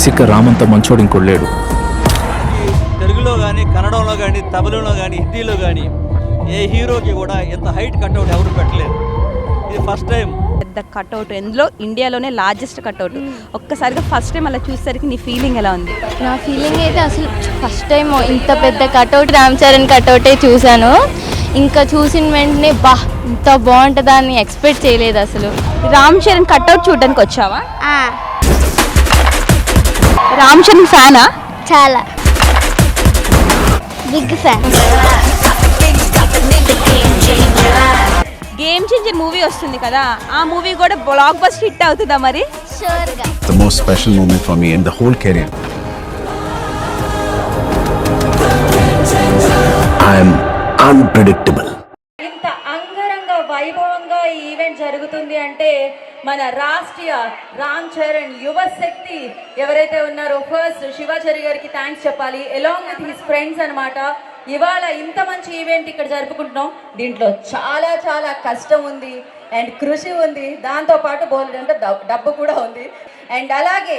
బేసిక్గా రామంత మంచోడు ఇంకోడు లేడు. తెలుగులో కానీ కన్నడంలో కానీ తమిళంలో కానీ హిందీలో కానీ ఏ హీరోకి కూడా ఎంత హైట్ కట్అవుట్ ఎవరు పెట్టలేదు. ఇది ఫస్ట్ టైం. పెద్ద కట్అవుట్. ఎందులో ఇండియాలోనే లార్జెస్ట్ కట్అవుట్. ఒక్కసారిగా ఫస్ట్ టైం అలా చూసేసరికి నీ ఫీలింగ్ ఎలా ఉంది? నా ఫీలింగ్ అయితే అసలు ఫస్ట్ టైం ఇంత పెద్ద కటౌట్ రామ్ చరణ్ కటౌటే చూశాను. ఇంకా చూసిన వెంటనే బా ఇంత బాగుంటుందా? అని ఎక్స్పెక్ట్ చేయలేదు అసలు. రామ్ చరణ్ కట్అవుట్ చూడడానికి వచ్చావా రామ్ చరణ్ ఫ్యానా చాలా big fan Game Changer movie వస్తుంది కదా ఆ మూవీ కూడా బ్లాక్ బస్ట్ హిట్ అవుతుందా మరి the most special moment for me in the whole career. I am unpredictable. జరుగుతుంది అంటే మన రాష్ట్రీయ రామ్ చరణ్ యువ శక్తి ఎవరైతే ఉన్నారో ఫస్ట్ శివాచారి గారికి థ్యాంక్స్ చెప్పాలి. ఎలాంగ్ విత్ హిస్ ఫ్రెండ్స్ అన్నమాట. ఇవాళ ఇంత మంచి ఈవెంట్ ఇక్కడ జరుపుకుంటున్నాం. దీంట్లో చాలా చాలా కష్టం ఉంది. అండ్ కృషి ఉంది. దాంతో పాటు బోలెడంటే డబ్బు కూడా ఉంది. అండ్ అలాగే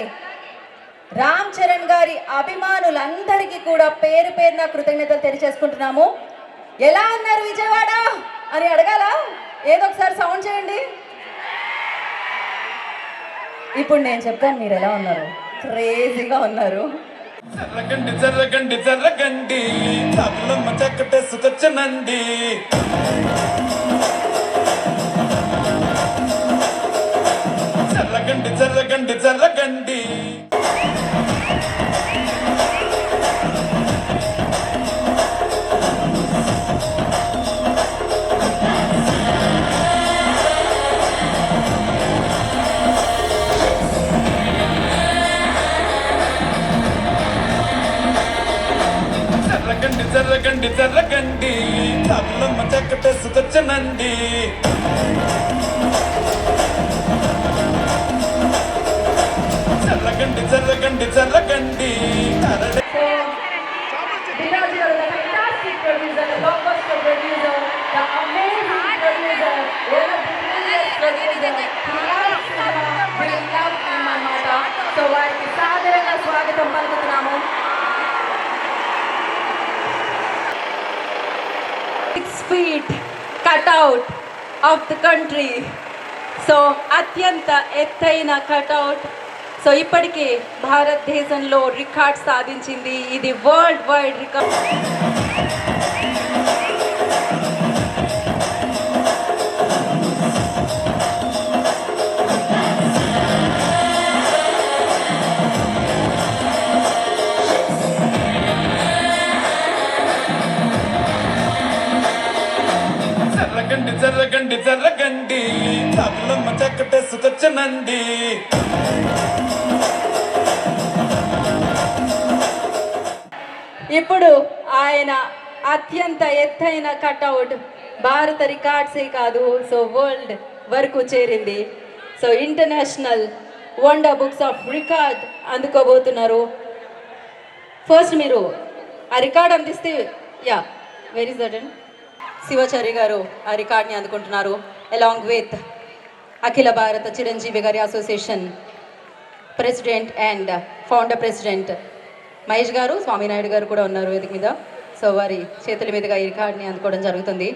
రామ్ చరణ్ గారి అభిమానులందరికీ కూడా పేరు పేరున కృతజ్ఞతలు తెలియజేసుకుంటున్నాము. ఎలా అన్నారు విజయవాడ? అని అడగాల? ఏదో ఒకసారి సౌండ్ చేయండి. ఇప్పుడు నేను చెప్తాను మీరు ఎలా ఉన్నారు? క్రేజీగా ఉన్నారు. జర్రగండి జర్రగండి జర్రగండి తబలమ్మ చక్కటేసుకొచ్చనండి జర్రగండి జర్రగండి జర్రగండి we love him అన్నమాట. సో వారికి సాదరంగా స్వాగతం పలుకుతున్నాము six feet Cutout of the country so అత్యంత ఎత్తైన కటౌట్ సో ఇప్పటికే భారతదేశంలో రికార్డ్ సాధించింది. ఇది వరల్డ్ వైడ్ రికార్డ్ మంది ఇప్పుడు ఆయన అత్యంత ఎత్తైన కట్అవుట్ భారత రికార్డ్సే కాదు సో వరల్డ్ వరకు చేరింది. So international wonder books of record అందుకోబోతున్నారు. First మీరు ఆ రికార్డ్ అందిస్తే యా వెరీ సడన్ శివచారి గారు ఆ రికార్డ్ని అందుకుంటున్నారు అలాంగ్ విత్ అఖిల భారత చిరంజీవి గారి association president and founder president Mahesh గారు స్వామినాయుడు గారు కూడా ఉన్నారు వేదిక మీద. సో వారి చేతుల మీదుగా ఈ రికార్డ్ని అందుకోవడం జరుగుతుంది.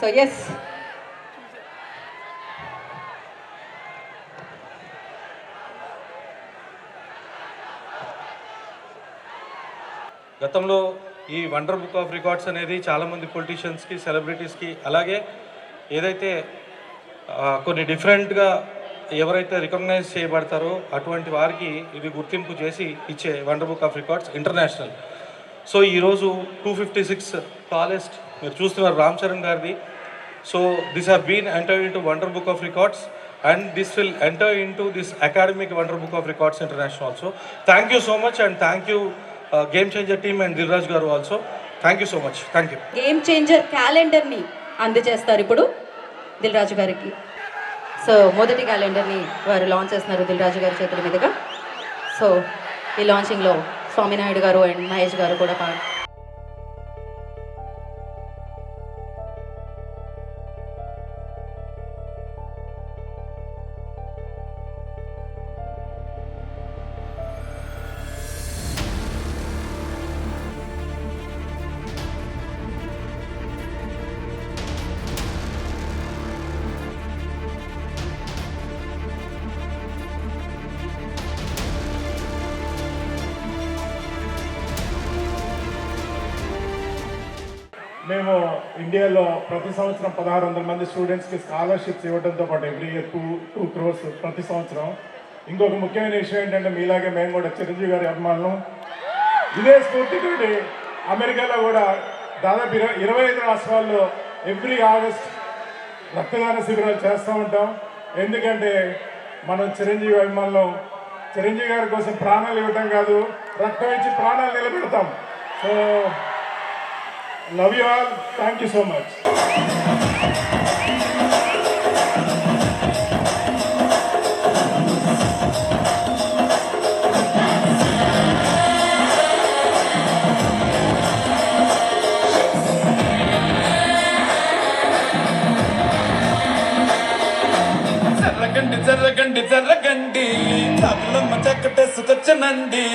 సో ఎస్ గతంలో ఈ వండర్ బుక్ ఆఫ్ రికార్డ్స్ అనేది చాలామంది పొలిటీషియన్స్కి సెలబ్రిటీస్కి అలాగే ఏదైతే కొన్ని డిఫరెంట్గా ఎవరైతే రికగ్నైజ్ చేయబడతారో అటువంటి వారికి ఇది గుర్తింపు చేసి ఇచ్చే wonder book of records international. So ఈరోజు టూ ఫిఫ్టీ సిక్స్ టాలెస్ట్ మీరు చూస్తున్నారు రామ్ చరణ్ గారిది. So this have been enter into wonder book of records and this will enter into this academic wonder book of records international also. Thank you so much and thank you Game Changer team and Dilraj గారు also. Thank you so much. Thank you. Game Changer క్యాలెండర్ని అందజేస్తారు ఇప్పుడు. దిల్ రాజు గారికి. So మొదటి క్యాలెండర్ని వారు launch చేస్తున్నారు దిల్ రాజు గారి చేతుల మీదుగా. సో ఈ లాంచింగ్లో స్వామినాయుడు గారు అండ్ మహేష్ గారు కూడా పా మేము ఇండియాలో ప్రతి సంవత్సరం పదహారు వందల మంది స్టూడెంట్స్కి స్కాలర్షిప్స్ ఇవ్వడంతో పాటు every year two two crores ప్రతి సంవత్సరం. ఇంకొక ముఖ్యమైన విషయం ఏంటంటే మీలాగే మేము కూడా చిరంజీవి గారి అభిమానులు. ఇదే స్ఫూర్తితోటి అమెరికాలో కూడా దాదాపు ఇరవై ఇరవై ఐదు రాష్ట్రాల్లో ఎవ్రీ ఆగస్ట్ రక్తదాన శిబిరాలు చేస్తూ ఉంటాం. ఎందుకంటే మనం చిరంజీవి అభిమానులు. చిరంజీవి గారి కోసం ప్రాణాలు ఇవ్వటం కాదు రక్తం ఇచ్చి ప్రాణాలు నిలబెడతాం. So love you all thank you so much జరగండి జరగండి జర్రగండి తబలమ్మ చక్కటేసుకొచ్చనండి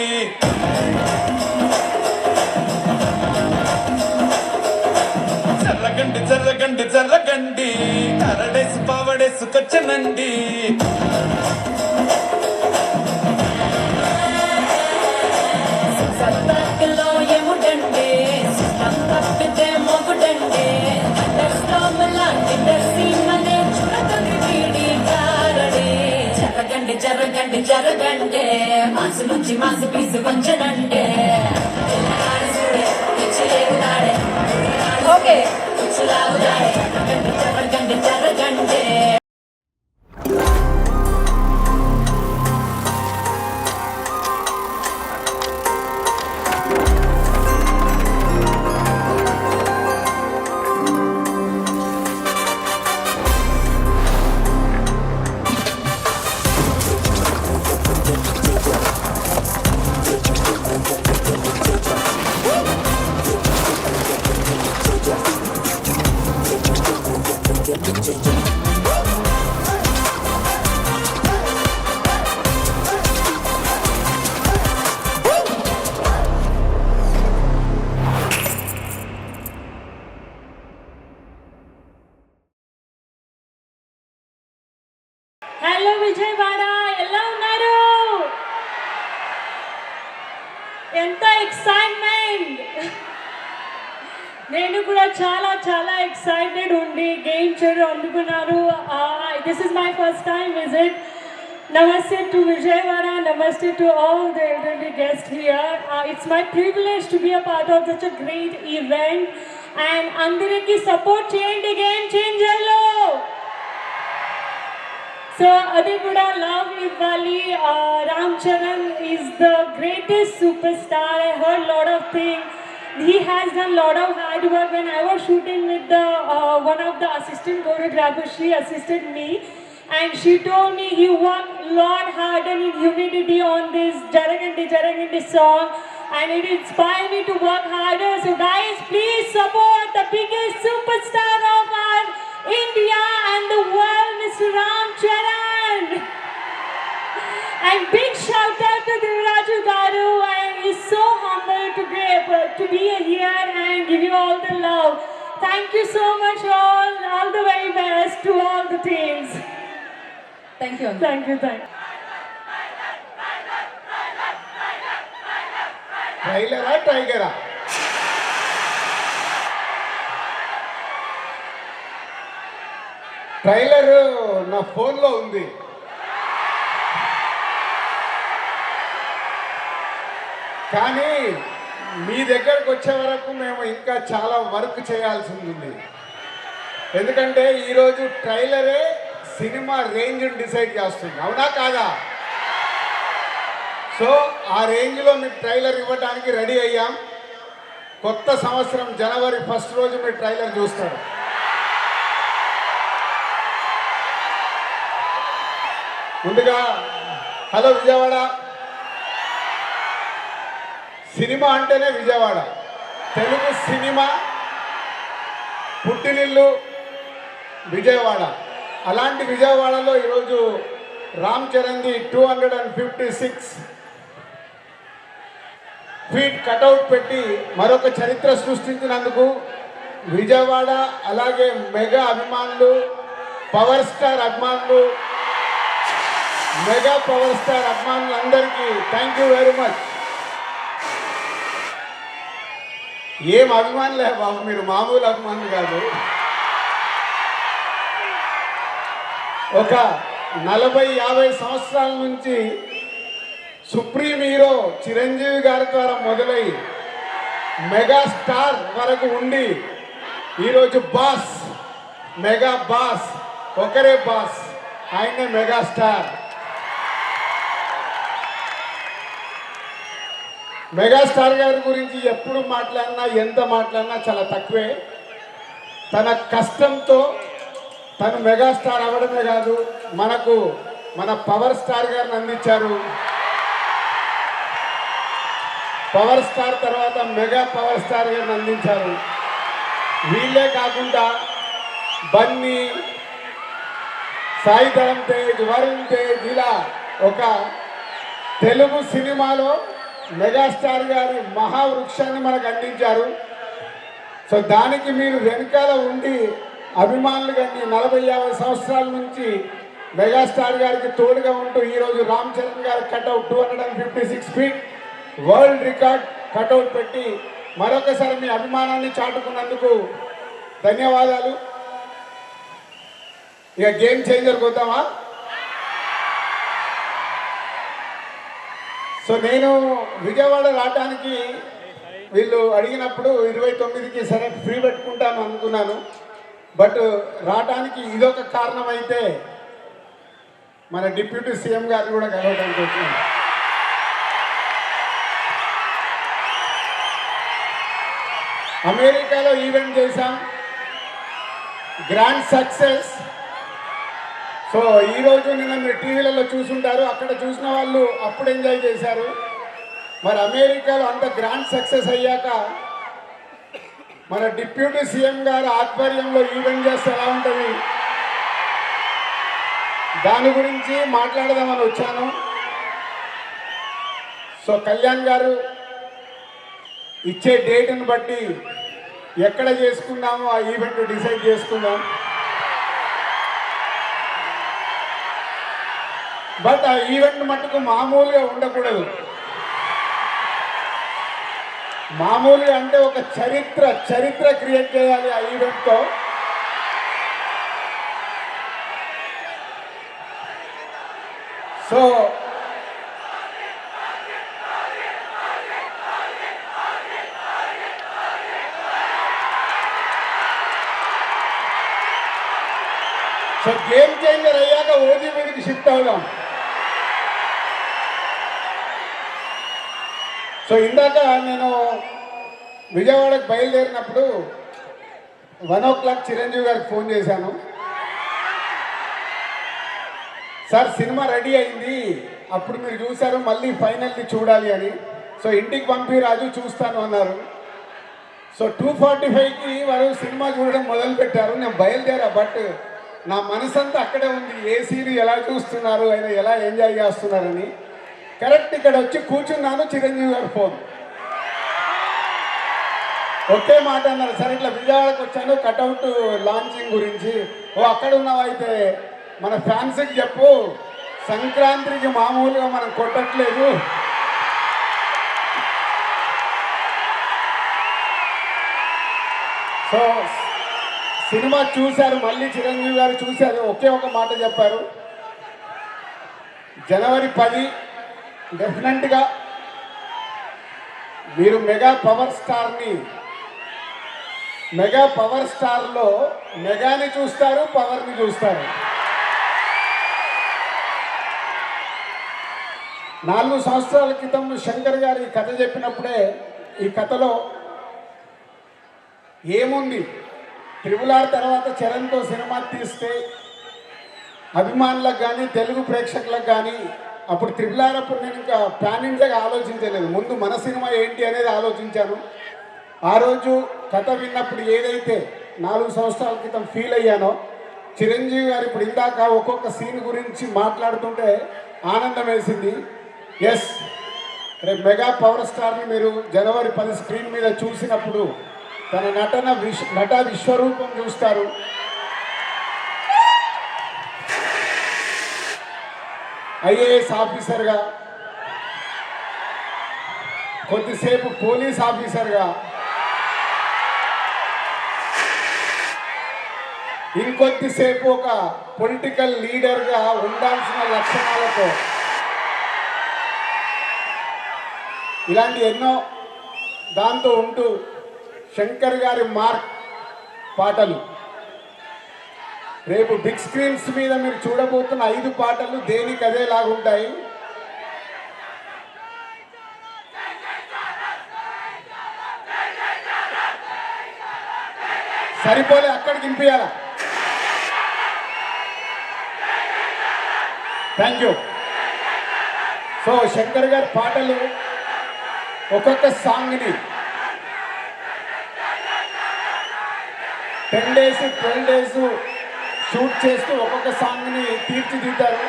జరగండి జరగండి మాసు నుంచి మాసు పీసు కొంచెనంటే ఓకే ఎక్సైట్మెంట్ నేను కూడా చాలా చాలా ఎక్సైటెడ్ ఉండి గేమ్ చేయడం అందుకున్నాను. This is my first time visit namaste to Vijayawada namaste to all the elderly guests here. Uh, it's my privilege to be a part of great event and అందరికీ support చేయండి game చేంజర్లో So Adegura Love Irvali, uh, Ram Charan is the greatest superstar. I heard a lot of things. He has done a lot of hard work. When I was shooting with the uh, one of the assistant choreographers, she assisted me. And she told me he worked a lot harder in humidity on this Jaragandi Jaragandi song. And it inspired me to work harder. So guys, please support the biggest superstar of India and the world, Mr. Ram Charan. And big shout out to Devraju Garu. I am so humbled to be, to be here and give you all the love. Thank you so much all. All the very best to all the teams. Thank you. Thank you. Thank you. ಟ್ರೈಲರಾ ಟೈಗರಾ trailer నా ఫోన్లో ఉంది. కానీ మీ దగ్గరకు వచ్చే వరకు మేము ఇంకా చాలా వర్క్ చేయాల్సి ఉంది. ఎందుకంటే ఈరోజు ట్రైలరే సినిమా రేంజ్ని డిసైడ్ చేస్తుంది. అవునా కాదా? సో ఆ రేంజ్లో మీకు ట్రైలర్ ఇవ్వడానికి రెడీ అయ్యాం. కొత్త సంవత్సరం జనవరి ఫస్ట్ రోజు మీరు ట్రైలర్ చూస్తారు. ముందుగా హలో విజయవాడ. సినిమా అంటేనే విజయవాడ. తెలుగు సినిమా పుట్టినిల్లు విజయవాడ. అలాంటి విజయవాడలో ఈరోజు Ram చరణ్ది two hundred and fifty six feet cutout పెట్టి మరొక చరిత్ర సృష్టించినందుకు విజయవాడ అలాగే మెగా అభిమానులు పవర్ స్టార్ అభిమానులు మెగా పవర్ స్టార్ అభిమానులందరికీ థ్యాంక్ యూ వెరీ మచ్ ఏం అభిమానులే? బాబు మీరు మామూలు అభిమానులు కాదు. ఒక నలభై యాభై సంవత్సరాల నుంచి సుప్రీం హీరో చిరంజీవి గారి ద్వారా మొదలై మెగాస్టార్ వరకు ఉండి ఈరోజు బాస్ మెగా బాస్ ఒకరే బాస్ ఆయనే మెగాస్టార్ మెగాస్టార్ గారి గురించి ఎప్పుడు మాట్లాడినా ఎంత మాట్లాడినా చాలా తక్కువే. తన కష్టంతో తను మెగాస్టార్ అవ్వడమే కాదు మనకు మన పవర్ స్టార్ గారిని అందించారు. పవర్ స్టార్ తర్వాత మెగా పవర్ స్టార్ గారిని అందించారు. వీళ్ళే కాకుండా బన్నీ సాయి ధరం తేజ్ వరుణ్ తేజ్ ఇలా ఒక తెలుగు సినిమాలో మెగాస్టార్ గారి మహావృక్షాన్ని మనకు అందించారు. సో దానికి మీరు వెనకాల ఉండి అభిమానులు కానీ నలభై యాభై సంవత్సరాల నుంచి మెగాస్టార్ గారికి తోడుగా ఉంటూ ఈరోజు రామ్ చరణ్ గారి cutout two hundred and fifty six feet world record cutout పెట్టి మరొకసారి మీ అభిమానాన్ని చాటుకున్నందుకు ధన్యవాదాలు. ఇక గేమ్ చేంజర్కి వద్దామా? సో నేను విజయవాడ రావడానికి వీళ్ళు అడిగినప్పుడు ఇరవై తొమ్మిదికి సరే ఫ్రీ పెట్టుకుంటాను అనుకున్నాను. బట్ రావడానికి ఇదొక కారణం అయితే మన డిప్యూటీ సీఎం గారిని కూడా కలవడానికి వచ్చింది అమెరికాలో ఈవెంట్ చేశాం. Grand success. సో ఈ రోజు నిన్న మీరు టీవీలలో చూసుంటారు. అక్కడ చూసిన వాళ్ళు అప్పుడు ఎంజాయ్ చేశారు. మరి అమెరికాలో అంత గ్రాండ్ సక్సెస్ అయ్యాక మన డిప్యూటీ సీఎం గారు ఆధ్వర్యంలో ఈవెంట్ చేస్తే ఎలా ఉంటుంది? దాని గురించి మాట్లాడదామని వచ్చాను. సో కళ్యాణ్ గారు ఇచ్చే డేట్ని బట్టి ఎక్కడ చేసుకుందామో ఆ ఈవెంట్ డిసైడ్ చేసుకుందాం. బట్ ఆ ఈవెంట్ మటుకు మామూలుగా ఉండకూడదు. మామూలుగా అంటే ఒక చరిత్ర చరిత్ర క్రియేట్ చేయాలి ఆ ఈవెంట్తో. సో సో గేమ్ చేంజర్ అయ్యాక ఓజీ మీదకి షిఫ్ట్ అవుదాం. సో ఇందాక నేను విజయవాడకు బయలుదేరినప్పుడు వన్ ఓ క్లాక్ చిరంజీవి గారికి ఫోన్ చేశాను. సార్ సినిమా రెడీ అయింది. అప్పుడు మీరు చూశారు మళ్ళీ ఫైనల్ని చూడాలి అని. సో ఇంటికి పంపి రాజు చూస్తాను అన్నారు. సో టూ ఫార్టీ ఫైవ్కి వారు సినిమా చూడడం మొదలుపెట్టారు. నేను బయలుదేరా బట్ నా మనసంతా అక్కడే ఉంది. ఏ సీన్ ఎలా చూస్తున్నారు ఆయన ఎలా ఎంజాయ్ చేస్తున్నారని. కరెక్ట్ ఇక్కడ వచ్చి కూర్చున్నాను చిరంజీవి గారు ఫోన్. ఒకే మాట అన్నారు సరే ఇట్లా విజయవాడకు వచ్చాను కటౌట్ లాంచింగ్ గురించి. ఓ అక్కడ ఉన్నావైతే మన ఫ్యాన్స్కి చెప్పు. సంక్రాంతికి మామూలుగా మనం కొట్టట్లేదు. సో సినిమా చూశారు మళ్ళీ చిరంజీవి గారు చూశారు ఒకే ఒక మాట చెప్పారు. జనవరి పది డెఫినెట్గా మీరు మెగా పవర్ స్టార్ని మెగా పవర్ స్టార్లో మెగాని చూస్తారు పవర్ని చూస్తారు. నాలుగు సంవత్సరాల క్రితం శంకర్ గారు ఈ కథ చెప్పినప్పుడే ఈ కథలో ఏముంది? ట్రిపుల్ ఆర్ తర్వాత చరణ్తో సినిమా తీస్తే అభిమానులకు కానీ తెలుగు ప్రేక్షకులకు కానీ అప్పుడు ట్రిపుల్ ఆర్ అప్పుడు నేను ఇంకా ప్యాన్ ఇండియాగా ఆలోచించలేదు. ముందు మన సినిమా ఏంటి అనేది ఆలోచించాను. ఆ రోజు కథ విన్నప్పుడు ఏదైతే నాలుగు సంవత్సరాల క్రితం ఫీల్ అయ్యానో చిరంజీవి గారు ఇప్పుడు ఇందాక ఒక్కొక్క సీన్ గురించి మాట్లాడుతుంటే ఆనందం వేసింది. ఎస్ రేపు మెగా పవర్ స్టార్ని మీరు జనవరి పది స్క్రీన్ మీద చూసినప్పుడు తన నటన విశ్వ నట విశ్వరూపం చూస్తారు. ఐఏఎస్ ఆఫీసర్గా కొద్దిసేపు పోలీస్ ఆఫీసర్గా ఇంకొద్దిసేపు ఒక పొలిటికల్ లీడర్గా ఉండాల్సిన లక్షణాలతో ఇలాంటి ఎన్నో దాంతో ఉంటూ శంకర్ గారి మార్క్ పాటలు. రేపు బిగ్ స్క్రీన్స్ మీద మీరు చూడబోతున్న ఐదు పాటలు దేనికి అదేలాగుంటాయి సరిపోలే అక్కడికి ఇంపియాలా థ్యాంక్ యూ సో శంకర్ గారి పాటలు ఒక్కొక్క సాంగ్ని ten days twelve days shoot చేస్తూ ఒక్కొక్క సాంగ్ని తీర్చిదిద్దారు.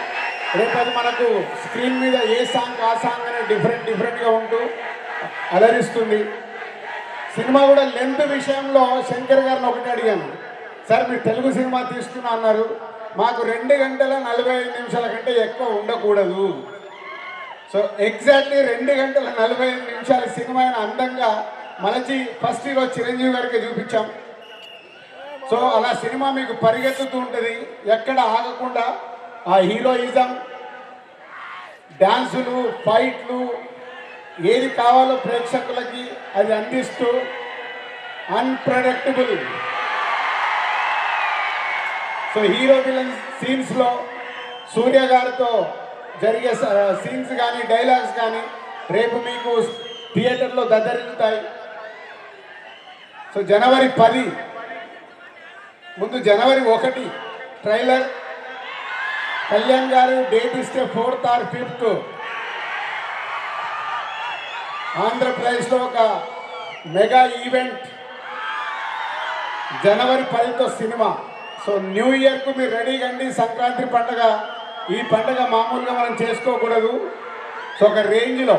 రేపు అది మనకు స్క్రీన్ మీద ఏ సాంగ్ ఆ సాంగ్ అని డిఫరెంట్ డిఫరెంట్గా ఉంటూ అలరిస్తుంది. సినిమా కూడా లెంత్ విషయంలో శంకర్ గారిని ఒకటి అడిగాను. సార్ మీరు తెలుగు సినిమా తీసుకున్నా అన్నారు. మాకు రెండు గంటల నలభై ఐదు నిమిషాల కంటే ఎక్కువ ఉండకూడదు. సో ఎగ్జాక్ట్లీ రెండు గంటల నలభై ఐదు నిమిషాల సినిమాని అందంగా మలచి ఫస్ట్ ఈరోజు చిరంజీవి గారికి చూపించాం. సో అలా సినిమా మీకు పరిగెత్తుతూ ఉంటుంది. ఎక్కడ ఆగకుండా ఆ హీరోయిజం డ్యాన్సులు ఫైట్లు ఏది కావాలో ప్రేక్షకులకి అది అందిస్తూ అన్ప్రడక్టబుల్ సో హీరో విలన్ సీన్స్లో సూర్య గారితో జరిగే సీన్స్ కానీ డైలాగ్స్ కానీ రేపు మీకు థియేటర్లో దద్దరిల్లుతాయి. సో జనవరి పది ముందు జనవరి ఒకటి ట్రైలర్. కళ్యాణ్ గారు డేట్ ఇస్తే ఫోర్త్ ఆర్ ఫిఫ్త్. ఆంధ్రప్రదేశ్లో ఒక మెగా ఈవెంట్. జనవరి పదితో సినిమా. సో న్యూ ఇయర్కు మీరు రెడీ కండి సంక్రాంతి పండగ. ఈ పండగ మామూలుగా మనం చేసుకోకూడదు. సో ఒక రేంజ్లో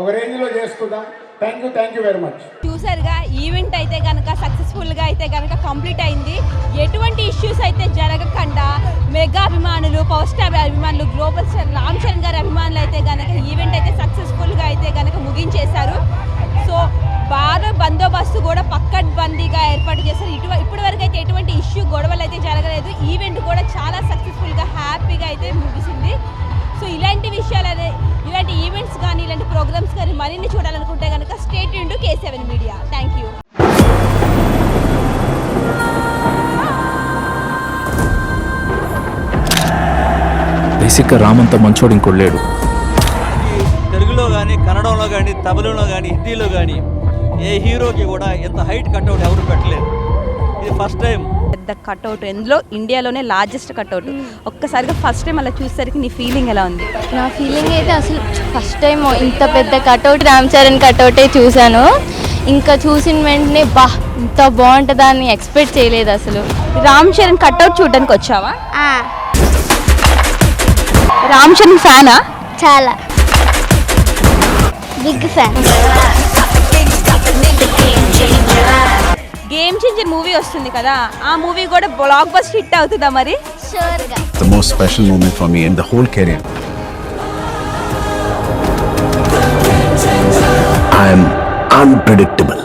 ఒక రేంజ్లో చేసుకుందాం. Thank you thank you very much. కంపల్సరిగా ఈవెంట్ అయితే కనుక సక్సెస్ఫుల్గా అయితే కనుక కంప్లీట్ అయింది. ఎటువంటి ఇష్యూస్ అయితే జరగకుండా మెగా అభిమానులు పవర్ స్టార్ అభిమానులు గ్లోబల్ స్టార్ రామ్ చరణ్ గారి అభిమానులు అయితే కనుక ఈవెంట్ అయితే సక్సెస్ఫుల్గా అయితే కనుక ముగించేశారు. సో బాగా బందోబస్తు కూడా పక్కడ్బందీగా ఏర్పాటు చేశారు. ఇటు ఇప్పటి వరకు అయితే ఎటువంటి ఇష్యూ గొడవలు అయితే జరగలేదు. ఈవెంట్ కూడా చాలా సక్సెస్ఫుల్గా హ్యాపీగా అయితే ముగిసింది. సో ఇలాంటి విషయాలు అదే ఇలాంటి ఈవెంట్స్ ప్రోగ్రామ్స్ కానీ మరిన్ని చూడాలనుకుంటే కనుక state into K seven media thank you బేసిక్గా రామంత మంచోడు ఇంకోడు లేడు. తెలుగులో కానీ కన్నడంలో కానీ తమిళంలో కానీ హిందీలో కానీ ఏ హీరోకి కూడా ఎంత హైట్ కట్అవుట్ ఎవరు పెట్టలేదు. ఇది ఫస్ట్ టైం పెద్ద కట్అవుట్ ఎందులో ఇండియాలోనే లార్జెస్ట్ కట్అవుట్ ఒక్కసారిగా ఫస్ట్ టైం అలా చూసేసరికి నీ ఫీలింగ్ ఎలా ఉంది? నా ఫీలింగ్ అయితే అసలు ఫస్ట్ టైం ఇంత పెద్ద కటౌట్ రామ్ చరణ్ కటౌటే చూశాను. ఇంకా చూసిన వెంటనే బా ఇంత బాగుంటుందా? అని ఎక్స్పెక్ట్ చేయలేదు అసలు. రామ్ చరణ్ కట్అవుట్ చూడడానికి వచ్చావా? రామ్ చరణ్ ఫ్యానా? చాలా. Big fan. Game Changer movie వస్తుంది కదా ఆ మూవీ కూడా బ్లాక్ బస్ హిట్ అవుతుందా మరి షూర్గా The most special moment for me in the whole career. I am unpredictable.